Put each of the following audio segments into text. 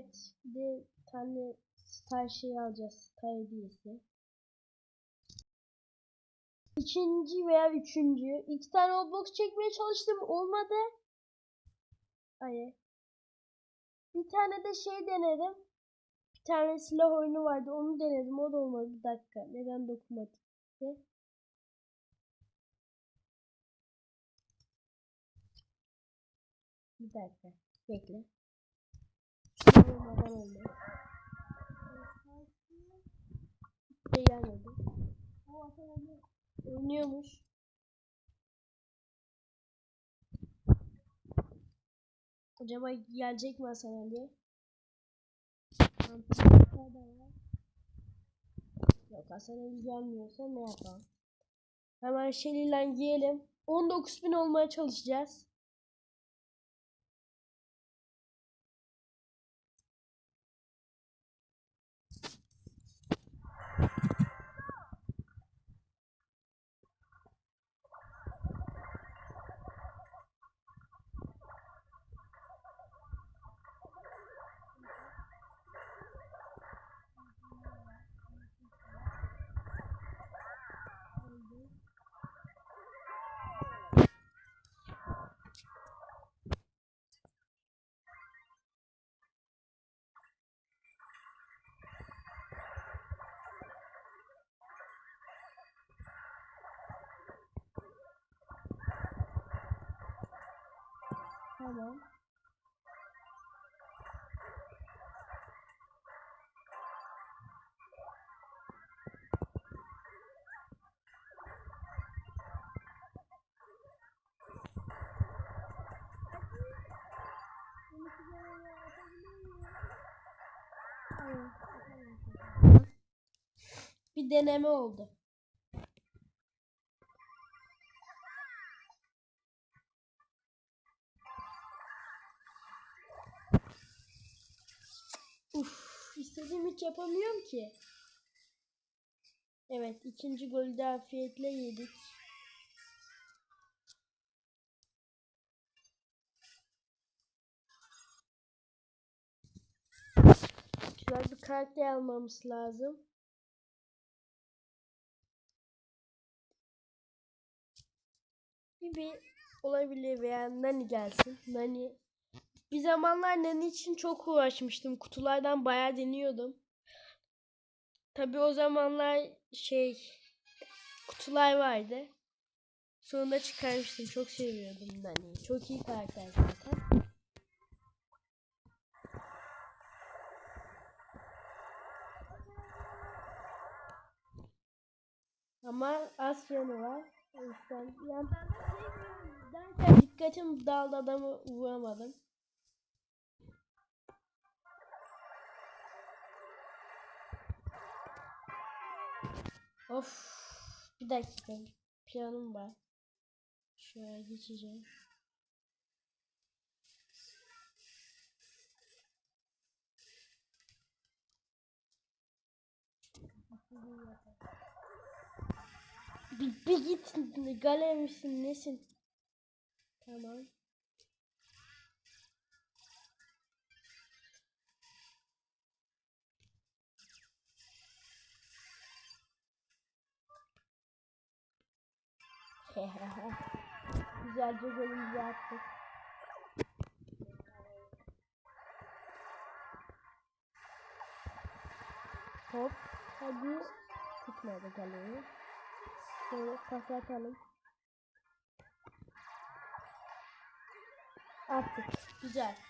Evet. Bir tane star şeyi alacağız. Star hediyesi. İkinci veya üçüncü. İki tane Roblox çekmeye çalıştım. Olmadı. Hayır. Bir tane de şey denedim. Bir tane silah oyunu vardı. Onu denedim. O da olmadı. Bir dakika. Neden dokunmatikti? Bir dakika. Bekle. Şunu olmadan olmaz. Şey gelmedi. O aslında oynuyormuş. Acaba gelecek mi Hasan Ali? Antibiyotikler de var. Yok Hasan Ali gelmiyorsa ne yapalım? Hemen Shelly'le giyelim. 19.000 olmaya çalışacağız. Tamam. Bir deneme oldu. Yapamıyorum ki. Evet, ikinci golü de afiyetle yedik. Güzel bir karakter almamız lazım. Gibi olabilir veya Nani gelsin. Nani bir zamanlar Nani için çok uğraşmıştım. Kutulardan bayağı deniyordum. Tabi o zamanlar şey kutular vardı. Sonunda çıkarmıştım. Çok seviyordum Nani'yi. Çok iyi karakter zaten. Ama az yanı var. O yüzden yani ben de dikkatim daldı adamı vuramadım. Of. Bir dakika. Planım var. Şöyle geçeceğim. Bir, bir git galer misin nesin? Tamam. Güzelce golümüzü attık. Hop. Hadi. Tutmadı kaleyi. Şöyle pas atalım. Attık. Güzel.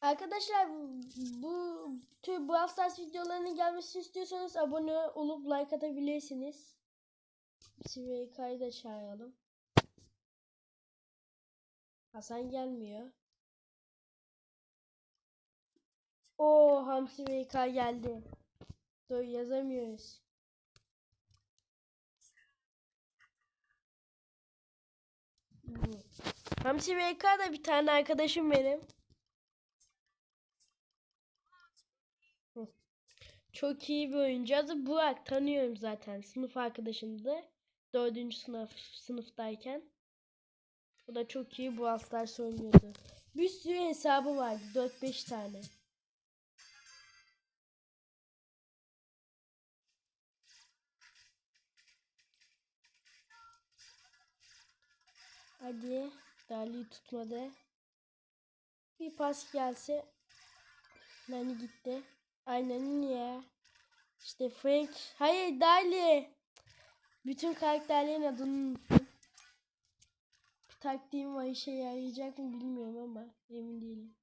Arkadaşlar bu tür Brawl Stars videolarının gelmesini istiyorsanız abone olup like atabilirsiniz. Siveyka'yı da çağıralım. Hasan gelmiyor. O Hamsi VK geldi. Dur yazamıyoruz. Hamsi VK da bir tane arkadaşım benim. Çok iyi bir oyuncu. Adı Burak. Tanıyorum zaten. Sınıf arkadaşımdı. Dördüncü sınıf sınıftayken. O da çok iyi bu Stars oynuyordu. Bir sürü hesabı vardı. 4-5 tane. Hadi. Dali tutmadı. Bir pas gelse. Nani gitti. Aynen ya. İşte Frank. Hayır Dali. Bütün karakterlerin adını unuttum. Bir taktiğim var işe yarayacak mı bilmiyorum ama emin değilim.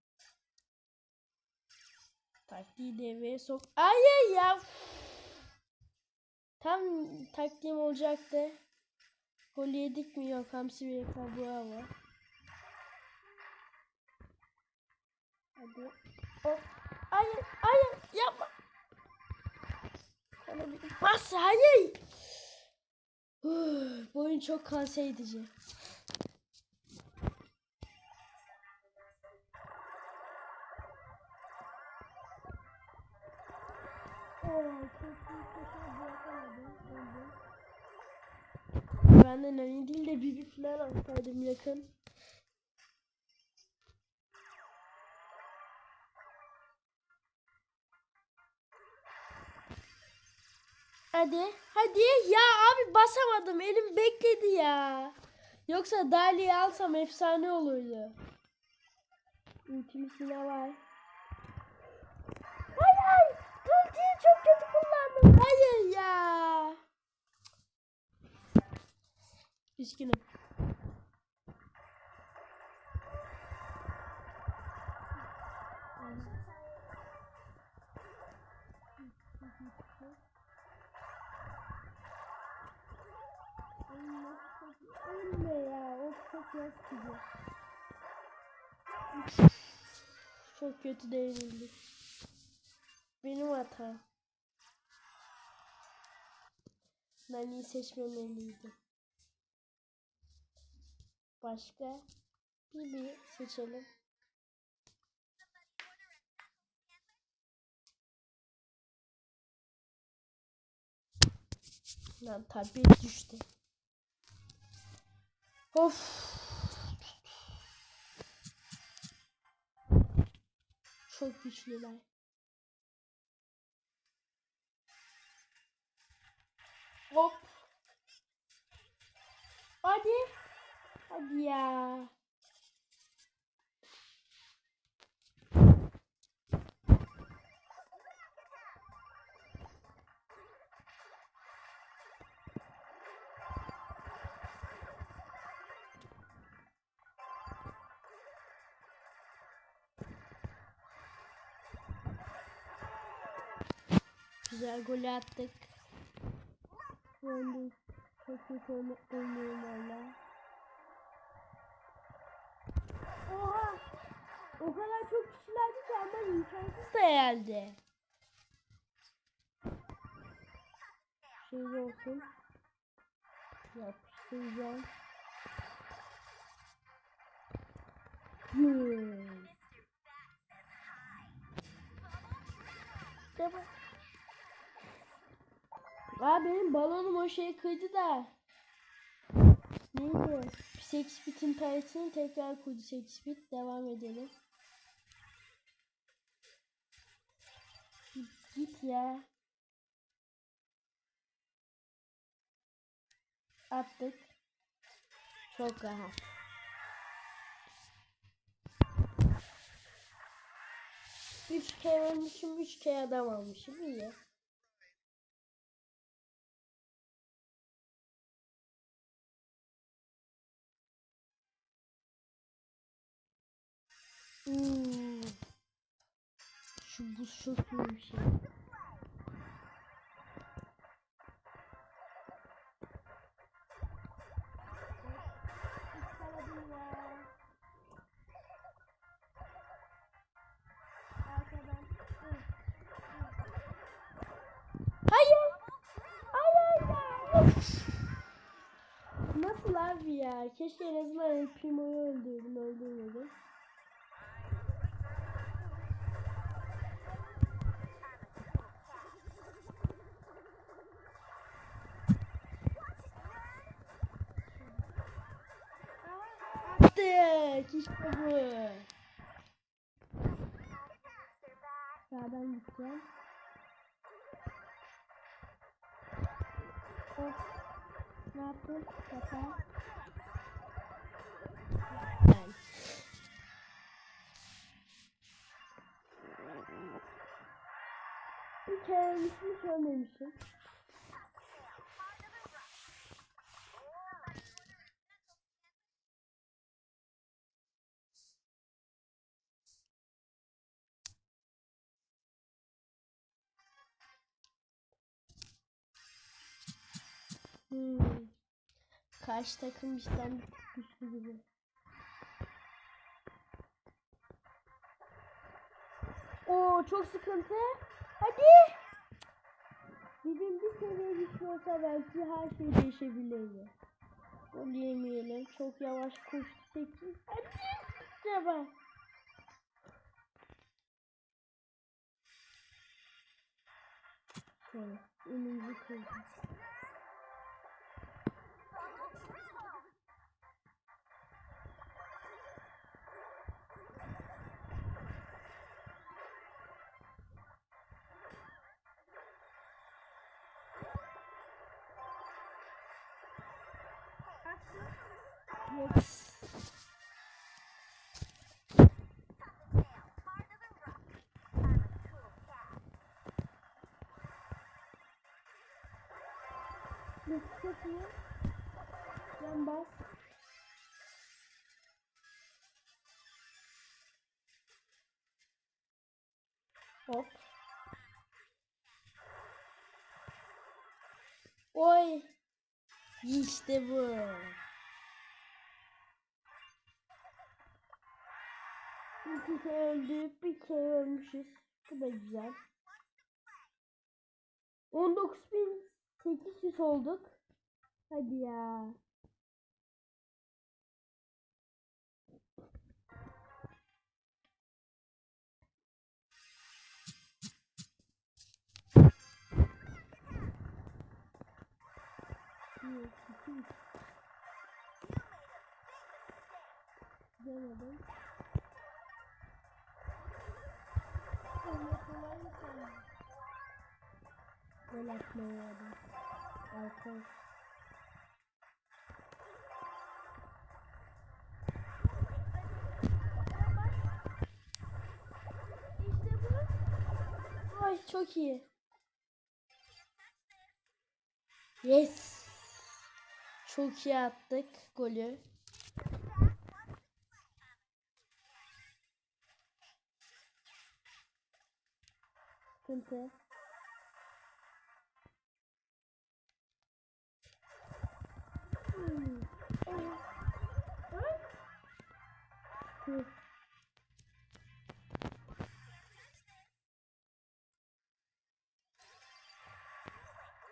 Taktiği devreye sok. Hayır ya. Tam taktiğim olacaktı. Gol yedik mi yok hamsi bir kabuğa var. Hadi. Oh. Hayır, hayır, yapma. Bana bir pas, hayır. Huh, Bu oyun çok kanser edici. Ben de nani değil de bibi falan atsaydım yakın. Hadi, hadi. Ya abi basamadım. Elim bekledi ya. Yoksa Dali'yi alsam efsane olurdu. Ultimisine var. Hayır, ultiyi çok kötü kullandım. Hayır ya. Üzgünüm. Çok kötü değildi. Benim hatam. Nani'yi seçmemeliydim. Başka bir bir seçelim. Lan tabi düştü. Of. Çok güçlüler. Hop. Hadi. Hadi ya. Güzel gol attık. De çok kötü oynuyorum valla. Oha! O kadar çok kişilerdi ki ama imkansız da herhalde. Şey olsun. Yapıştıracağım. Hmm. Devam. Aa benim balonum o şey kırdı da. Neydi? 8 bitin tanesini tekrar kurdu 8 bit. Devam edelim. Git, ya. Attık. Çok rahat. Üç kere almışım, üç kere adam almışım. İyi. Hmm. Şu buz çok iyi bir şey. Nasıl abi ya? Keşke en azından Primo'yu öldürdüm, öldürmedim. Yaptık. İşte bu. Sağdan gideceğim. Hop. Ne yaptın? Ben. Bir kere ölmüşüm hiç ölmemişim. Karşı takım bizden güçlü gibi. Oo çok sıkıntı. Hadi. Bizim bir seviye güçlü olsa belki her şey değişebilirdi. Gol yemeyelim. Çok yavaş koştu. 8. Hadi. Acaba. Şöyle. Önümüzü kırdım. Yes. Yes, çok iyi. Yan bas. Hop. Oy. İşte bu. İki kere öldük, bir kere ölmüşüz. Bu da güzel. 19.800 olduk. Hadi ya. Denedim. Gol atmaya adam. Alkol. İşte bu. Ay çok iyi. Yes. Çok iyi attık golü. Sıkıntı. Hı.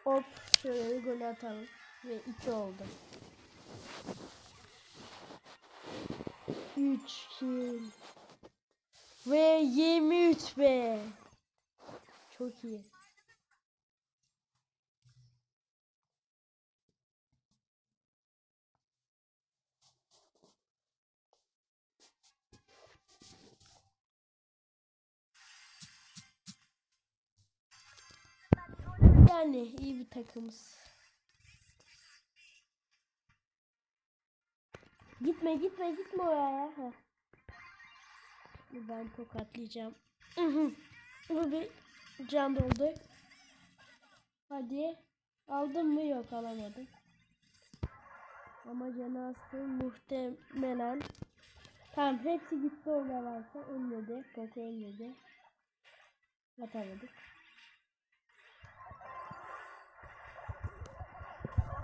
Hop şöyle bir gol atalım ve 2 oldu. 3 kill ve 23 be. Çok iyi. Yani iyi bir takımız. Gitme gitme gitme oraya. Heh. Ben tokatlayacağım. Bu bir can doldu. Hadi. Aldın mı? Yok alamadım. Ama canı astı muhtemelen. Tamam hepsi gitti orada varsa ölmedi. Poco ölmedi. Atamadık.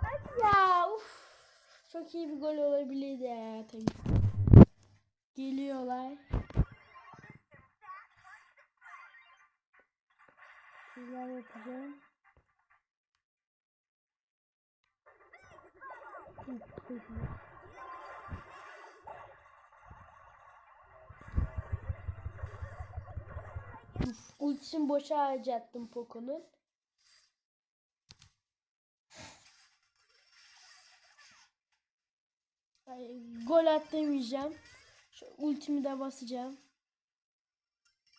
Hadi ya uf. Çok iyi bir gol olabilirdi ya tabii. Geliyorlar. Şeyler yapacağım. Ultisini boşa harcattım Poco'nun. Gol at. Şu ultimi de basacağım.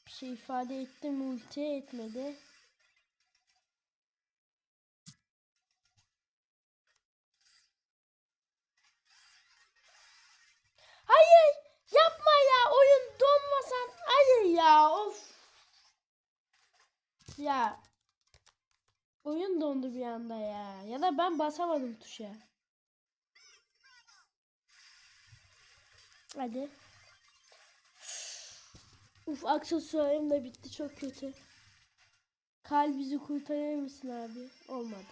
Bir şey ifade etti mi ulti etmedi. Hayır yapma ya oyun donmasan hayır ya of. Ya oyun dondu bir anda ya ya da ben basamadım tuşa. Hadi. Uf aksesuarım da bitti çok kötü. Kal bizi kurtarır mısın abi? Olmadı.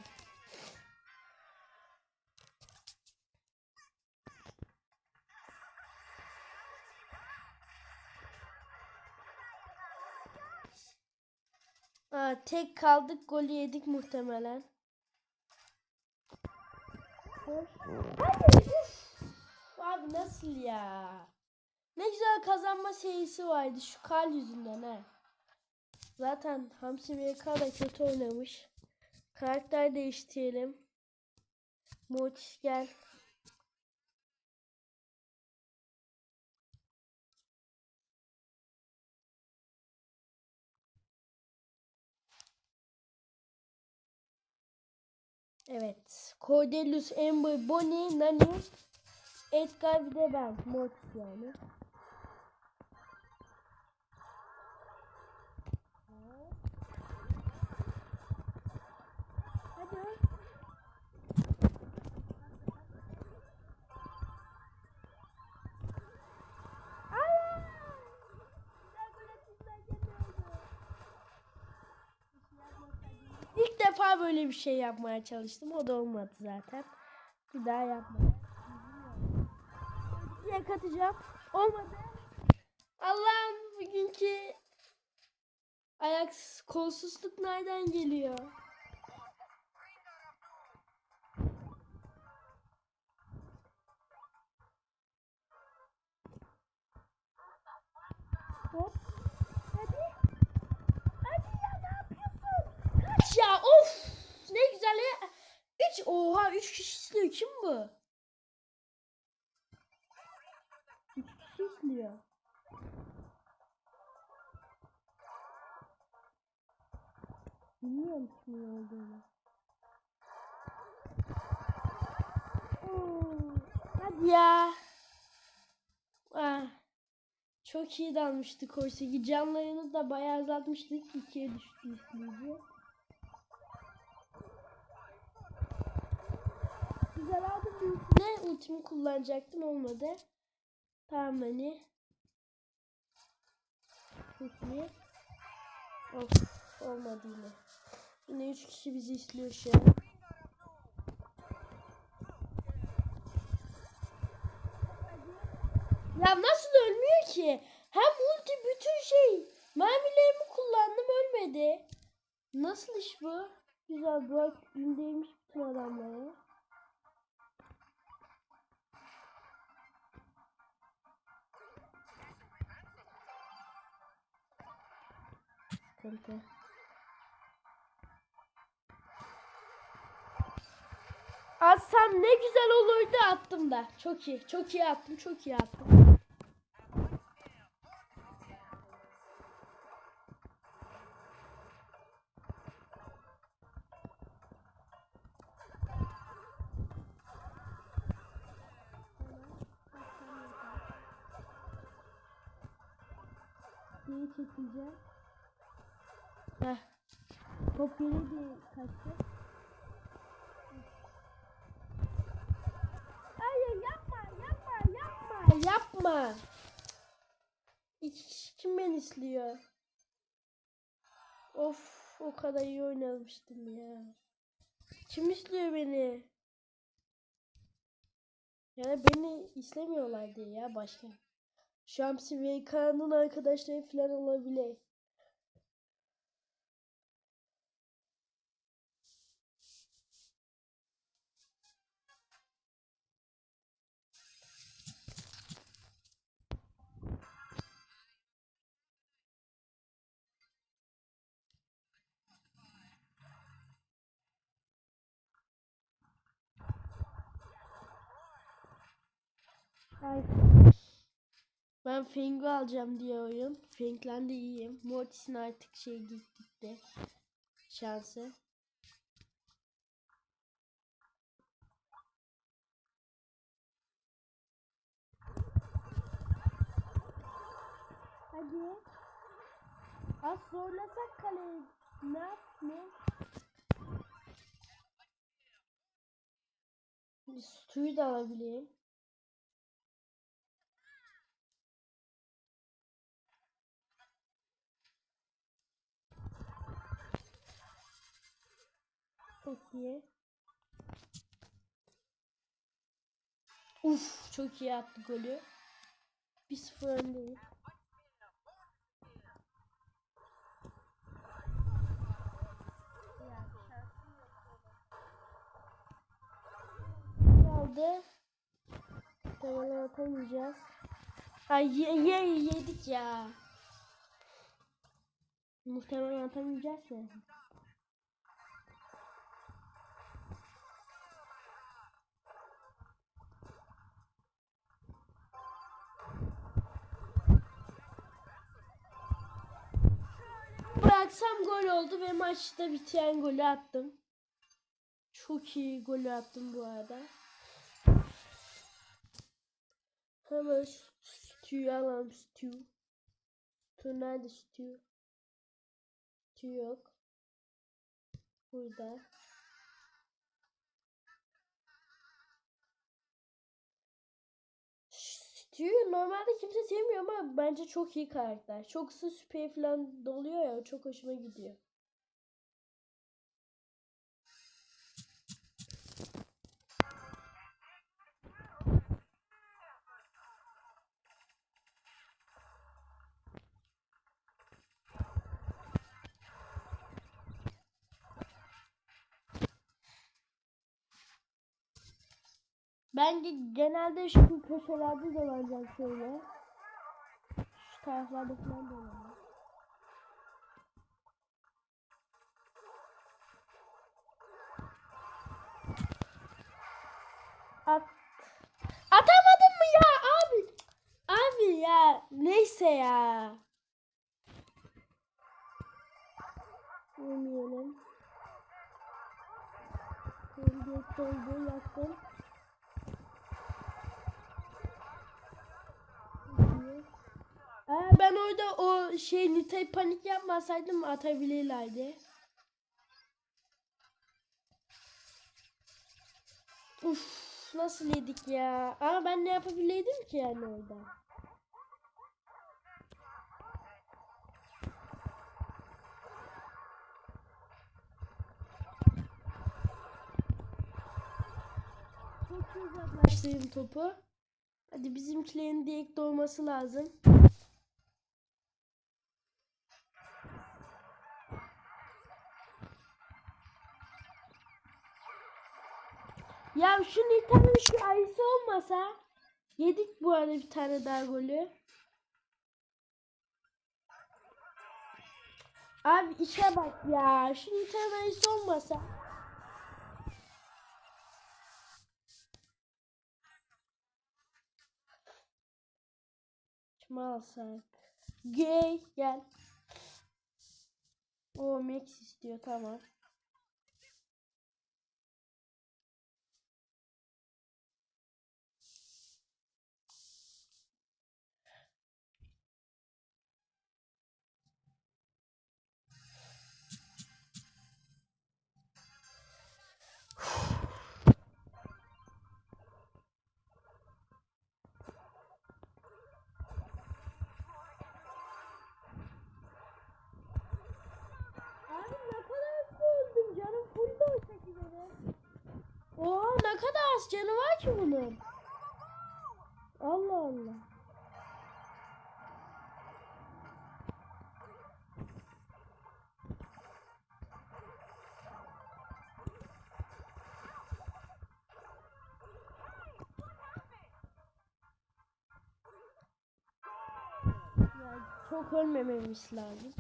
Aa, tek kaldık golü yedik muhtemelen. Hadi. Abi nasıl ya? Ne güzel kazanma serisi vardı şu kal yüzünden ha. Zaten Hamsi VK da kötü oynamış. Karakter değiştirelim. Mortis gel. Evet. Cordelius, Amber, Bonnie, Nani, Edgar bir de ben. Mortis yani. Hadi. İlk defa böyle bir şey yapmaya çalıştım. O da olmadı zaten. Bir daha yapmadım. Diye katacağım. Olmadı. Allah'ım bugünkü ayak kolsuzluk nereden geliyor? Hop. Hadi. Hadi ya ne yapıyorsun? Kaç ya of. Ne güzel ya. Üç, oha üç kişi izliyor. Kim bu? Üç izliyor. Bilmiyorum kimin olduğunu. Oo, Hadi ya. Ah. Çok iyi dalmıştık oysa ki canlarını da bayağı azaltmıştık. İkiye düştü üstüne. Güzel aldım üstüne ultimi kullanacaktım olmadı. Tamam hani. Çok iyi. Of olmadı yine. Yine 3 kişi bizi izliyor şu an. Ya nasıl ölmüyor ki? Hem ulti bütün şey. Mermilerimi kullandım ölmedi. Nasıl iş bu? Güzel bak indirmiş bütün adamları. Sıkıntı. Atsam ne güzel olurdu attım da. Çok iyi. Çok iyi attım. Çok iyi attım. Geri de kaçtı. Hayır yapma yapma yapma yapma. İki kişi kim beni izliyor? Of o kadar iyi oynamıştım ya. Kim izliyor beni? Yani beni istemiyorlardı ya başka. Şamsi VK'nın arkadaşları falan olabilir. Ay. Ben Feng'i alacağım diye oyun. Feng'len de iyiyim. Mortis'in artık şey gitti. Şansı. Hadi. Az zorlasak kaleyi. Ne yap ne? Suyu da alabilirim. Çok iyi. Uf, çok iyi attı golü. 1-0 öndeyiz. Kaldı. Muhtemelen atamayacağız. Ay ye, ye, yedik ya. Muhtemelen atamayacağız ya. Bıraksam gol oldu ve maçta biten golü attım. Çok iyi golü attım bu arada. Hemen Stu'yu alalım Stu. Stu nerede Stu? Stu yok. Burada. Stu'yu normalde kimse sevmiyor ama bence çok iyi karakter. Çok sı süper falan doluyor ya çok hoşuma gidiyor. Bence genelde şu köşelerde dolanacağım şöyle. Şu taraflarda falan dolanacağım. At. Atamadım mı ya abi? Abi ya neyse ya. Yemeyelim. Geç oldu yaktım. Ben orada o şey Nita'yı panik yapmasaydım atabilirlerdi. Uf nasıl yedik ya? Ama ben ne yapabilirdim ki yani orada? Çok uzaklaştırdım topu. Hadi bizimkilerin direkt doğması lazım. Ya şu Nita'nın şu ayısı olmasa yedik bu arada bir tane daha golü. Abi işe bak ya. Şu Nita'nın ayısı olmasa. Kimi alsak? Gay gel. O Max istiyor tamam. Bunun. Allah Allah. Çok ölmememiz lazım.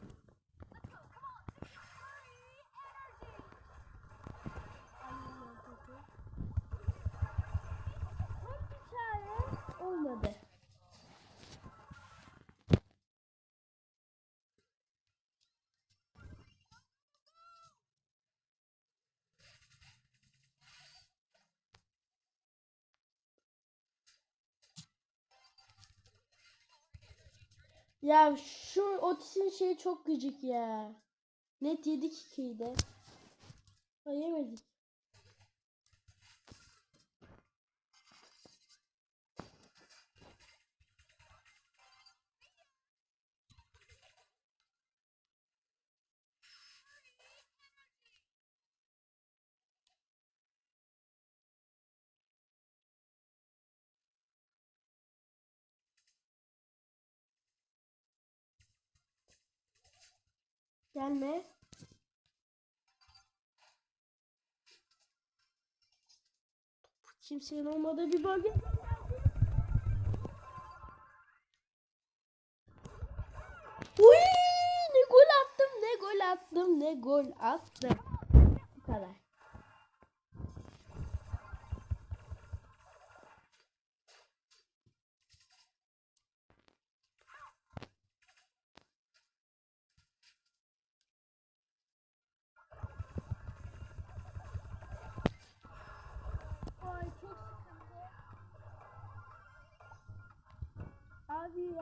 Ya şu Otis'in şeyi çok gıcık ya. Net yedik ikiyi de. Ha yemedik. Gelme. Kimsenin olmadığı bir bölge. Uy, ne gol attım, ne gol attım, ne gol attım. Bu kadar.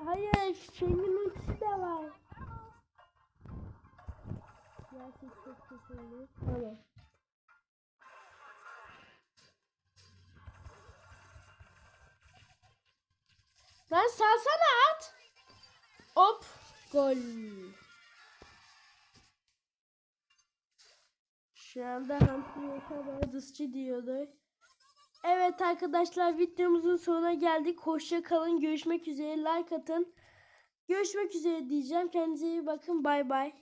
Hayır Şengin ultisi de var. Gerçek çok kötü Tamam. Lan salsana at. Hop. Gol. Şu anda Humphrey Kabardızcı diyordu. Evet arkadaşlar videomuzun sonuna geldik. Hoşça kalın. Görüşmek üzere. Like atın. Görüşmek üzere diyeceğim. Kendinize iyi bakın. Bay bay.